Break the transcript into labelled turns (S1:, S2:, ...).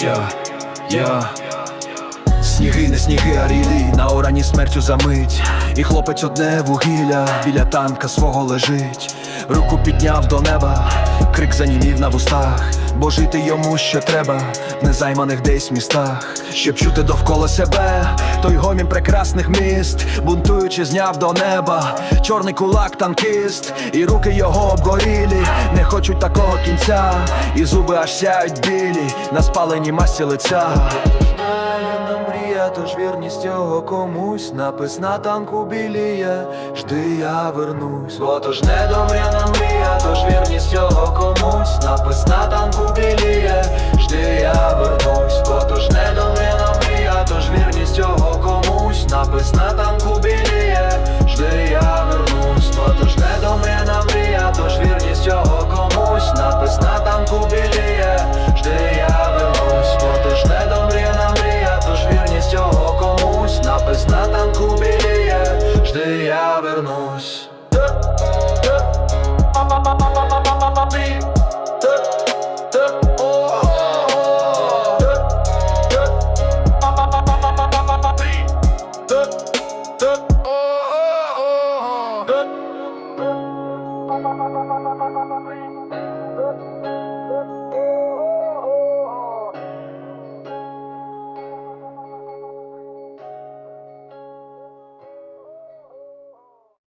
S1: я, я. Сніги, не сніги, а рілі, на орані смертю замить І хлопець одне вугілля. Біля танка свого лежить. Руку підняв до неба, крик занімів на вустах, бо жити йому ще треба. В незайманих десь містах, щоб чути довкола себе, той гомін прекрасних міст, бунтуючи, зняв до неба, чорний кулак танкіст, і руки його обгорілі, хочуть такого кінця, і зуби аж сяють білі, на спаленій масі лиця. Мрія, тож вірність його комусь. Напис на танку біліє, жди я вернусь. Бо то ж недомряна мрія, тож вірність його комусь. Напис на танку біліє, жди я вернусь. Бо то ж недомряна мрія, тож вірність його комусь. Напис на танку я вернусь. Ba ba ba